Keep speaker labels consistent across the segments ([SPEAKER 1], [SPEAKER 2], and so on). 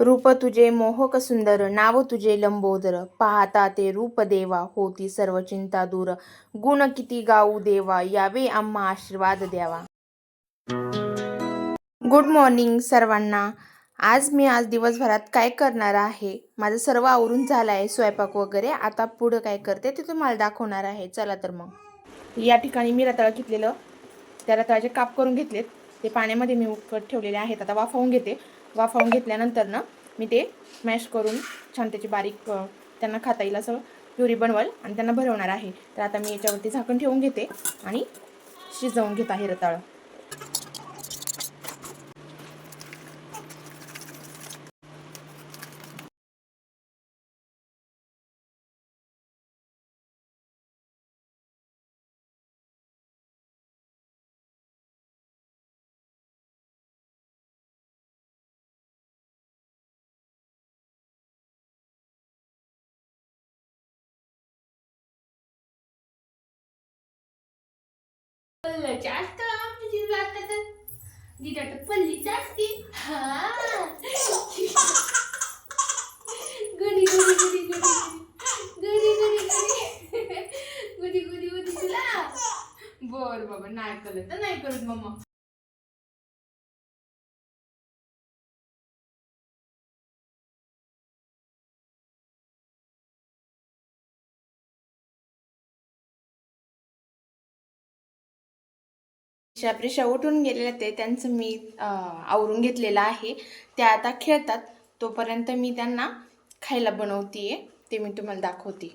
[SPEAKER 1] रूप तुझे मोहक सुंदर नाव तुझे लंबोदर. पाहता ते रूप देवा होती सर्व चिंता दूर. गुण किती गाऊ देवा यावे आम्हा आशीर्वाद द्यावा. गुड मॉर्निंग सर्वांना. आज मी आज दिवसभरात काय करणार आहे? माझं सर्व आवरून झालं आहे स्वयंपाक वगैरे. आता पुढं काय करते ते तुम्हाला दाखवणार आहे. चला तर मग. या ठिकाणी मी रताळ घेतलेलं. त्या रताळाचे काप करून घेतलेत. ते पाण्यामध्ये मी उकट ठेवलेले आहेत. आता वाफवून घेते. वाफावून घेतल्यानंतर ना मी ते मॅश करून छान त्याची बारीक त्यांना खाता येईल असं प्युरी बनवाल आणि त्यांना भरवणार आहे. तर आता मी याच्यावरती झाकण ठेवून घेते आणि शिजवून घेत आहे रताळं.
[SPEAKER 2] पल्लच्या असत आमची जी लागतात. तर पल्लीच असते. हा. गुडी गुडी गुडी गुडी गुडी गुडी गुडी गुडी गुडी गुडी तुला बर बाबा नाही करत तर नाही करत मम्मा
[SPEAKER 1] शाप्रिशा उठून गेलेल्या ते त्यांचं मी आवरून घेतलेलं आहे. त्या आता खेळतात. तोपर्यंत मी त्यांना खायला बनवतीये ते मी तुम्हाला दाखवते.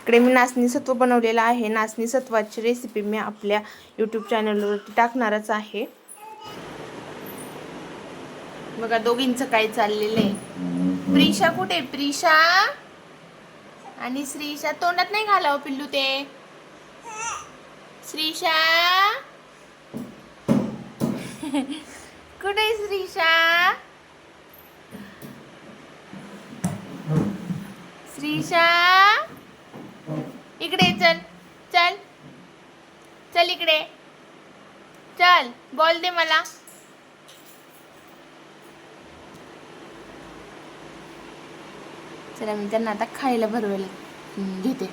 [SPEAKER 1] इकडे मी नाचणी सत्व बनवलेलं आहे. नाचणी सत्वाची रेसिपी मी आपल्या यूट्यूब चॅनलवरती टाकणारच आहे. बघा दोघींचं काय चाललेलं आहे प्रिशा कुठे प्रिशा? आणि श्रीशा तोंडात नाही घालावं पिल्लू ते. श्रीशा? कुठे आहे श्रीशा श्रीशा इकडे चल चल. चल इकडे. चल बॉल दे मला. चला मी त्यांना आता खायला भरवेल. घेते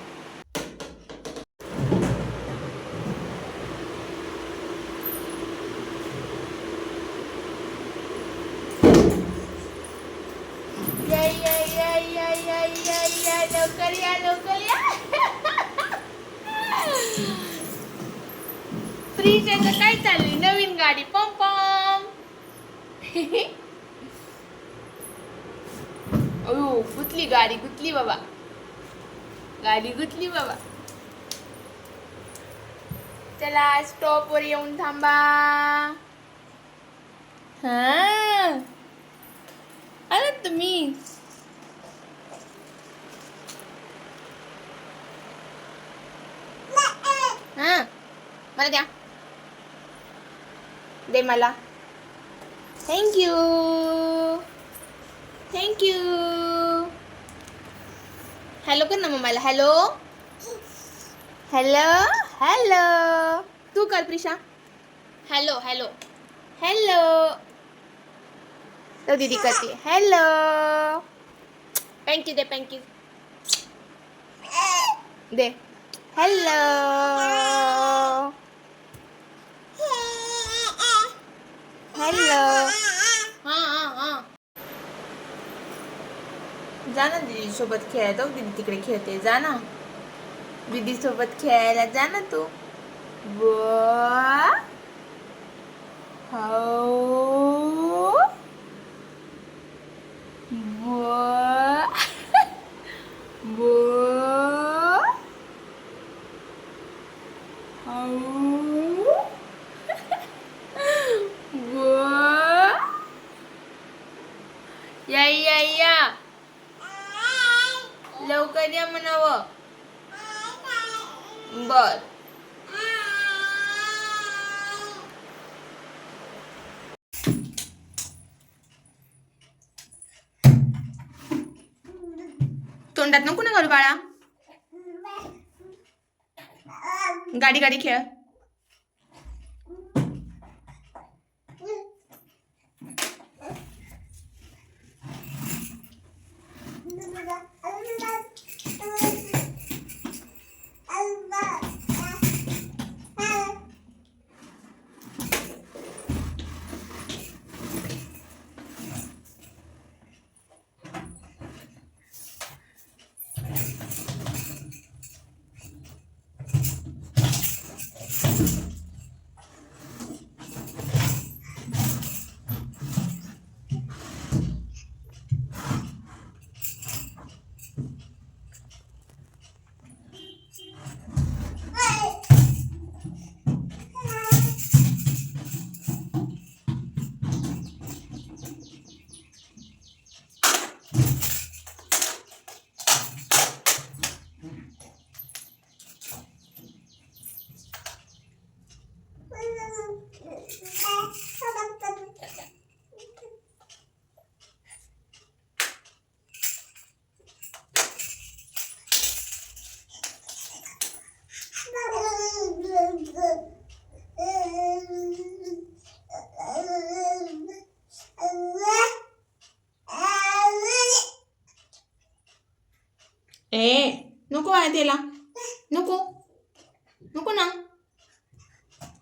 [SPEAKER 1] या या या या या या या लवकर या लवकर या फ्रीजचं काय चाललंय? नवीन गाडी. पम पम. अयो गुतली गाडी गुतली बाबा. गाडी गुतली बाबा. चला स्टॉप वर येऊन थांबा. हा. आलात तुम्ही हा मला द्या. दे मला. थँक्यू थँक्यू हॅलो कर ना मम्माला हॅलो हॅलो हॅलो तू कर प्रिशा. हॅलो हॅलो हॅलो तो दीदी करते. हॅलो पँकी दे पँकी दे. हॅलो हॅलो जा ना दीदी सोबत खेळायला. जाऊ दीदी तिकडे खेळते. जा ना. दीदी सोबत खेळायला जा ना तू. व हो. हो बुवा. बुवा. हो बुवा. या या या लवकर या म्हणावं बर तोंडात नको ना घालू बाळा. गाडी गाडी खेळ. ए नको आहे त्याला. नको. नको ना.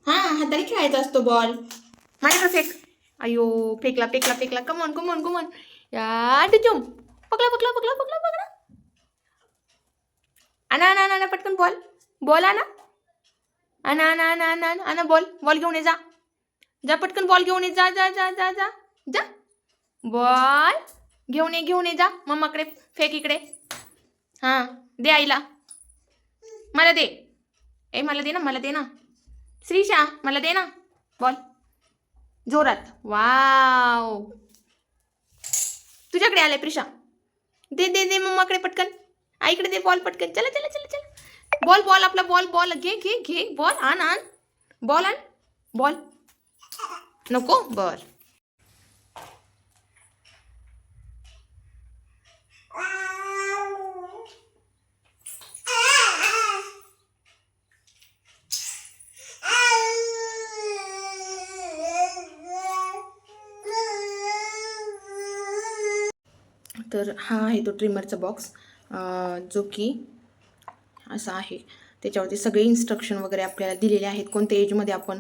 [SPEAKER 1] हा हाताने खेळायचा असतो बॉल माझ्या फेक. अयो फेकला फेकला फेकला. कमन कमन कमन या टिचूम पकला पकला पकला पकला पकला आणा आणा आणा, पटकन बॉल बॉल आणा. आणा आणा आणा आणा आणा बॉल बॉल घेऊन ये जा. जा पटकन बॉल घेऊन ये. जा जा जा जा जा. जा. बॉल घेऊन ये घेऊन ये जा. मम्माकडे फेक इकडे. हां. दे आईला. मला दे. ए मला दे ना मला दे ना. श्रीशा मला दे ना. बॉल. जोरात. वाव. तुझ्याकडे आलाय प्रिशा. दे दे दे मम्माकडे पटकन. आईकडे दे बॉल पटकन. चला चला चला चला. बॉल बॉल आपला बॉल बॉल. घे घे घे. बॉल आण आण. बॉल आण. बॉल. नको? बर. तर हा आहे तो ट्रिमरचा बॉक्स जो की असा आहे. त्याच्यावरती सगळे इन्स्ट्रक्शन वगैरे आपल्याला दिलेले आहेत. कोणत्या एजमध्ये आपण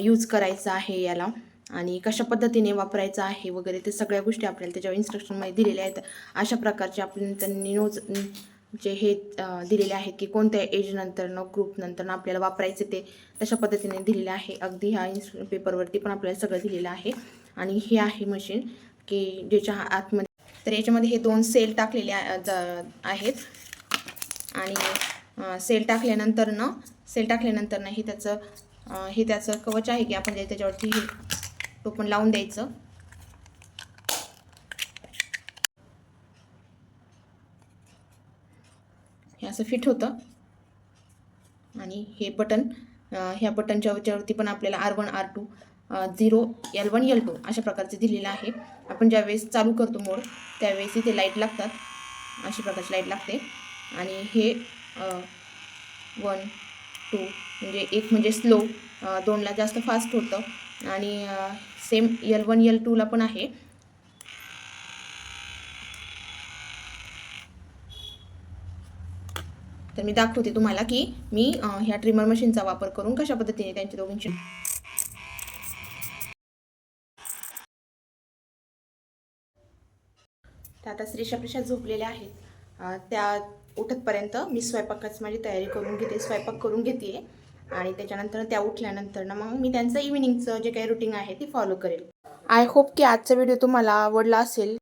[SPEAKER 1] यूज करायचं आहे याला आणि कशा पद्धतीने वापरायचं आहे वगैरे ते सगळ्या गोष्टी आपल्याला त्याच्यावर इन्स्ट्रक्शनमध्ये दिलेल्या आहेत. अशा प्रकारचे आपण त्यांनी नोज जे हे दिलेले आहेत की कोणत्या एजनंतरनं ग्रुपनंतर आपल्याला वापरायचे ते तशा पद्धतीने दिलेलं आहे. अगदी ह्या इन्स पेपरवरती पण आपल्याला सगळं दिलेलं आहे. आणि हे आहे मशीन की ज्याच्या आतमध्ये तर याच्यामध्ये हे दोन सेल टाकलेले आहेत. आणि सेल टाकल्यानंतर न सेल टाकल्यानंतर ना हे त्याचं हे त्याचं कवच आहे की आपण जे त्याच्यावरती हे टोपण लावून द्यायचं. हे असं फिट होतं. आणि हे बटन ह्या बटनच्या याच्यावरती पण आपल्याला R one R two zero L one L two अशा प्रकारचे दिलेलं आहे. आपण ज्यावेळेस चालू करतो मोड त्यावेळेस इथे लाइट लागतात. अशा प्रकारची लाइट लागते. आणि हे वन टू म्हणजे एक म्हणजे स्लो दोनला जास्त फास्ट होतं. आणि सेम यल वन यल टूला पण आहे. तर मी दाखवते तुम्हाला की मी ह्या ट्रिमर मशीनचा वापर करून कशा पद्धतीने त्यांच्या दोघींची तर आता श्रीशा प्रिषा झोपलेल्या आहेत. त्या उठतपर्यंत मी स्वयंपाकाच माझी तयारी करून घेते स्वयंपाक करून घेते आणि त्याच्यानंतर त्या उठल्यानंतर ना मग मी त्यांचं इव्हिनिंगचं जे काही रुटीन आहे ते फॉलो करेल. आय होप की आजचा व्हिडिओ तुम्हाला आवडला असेल.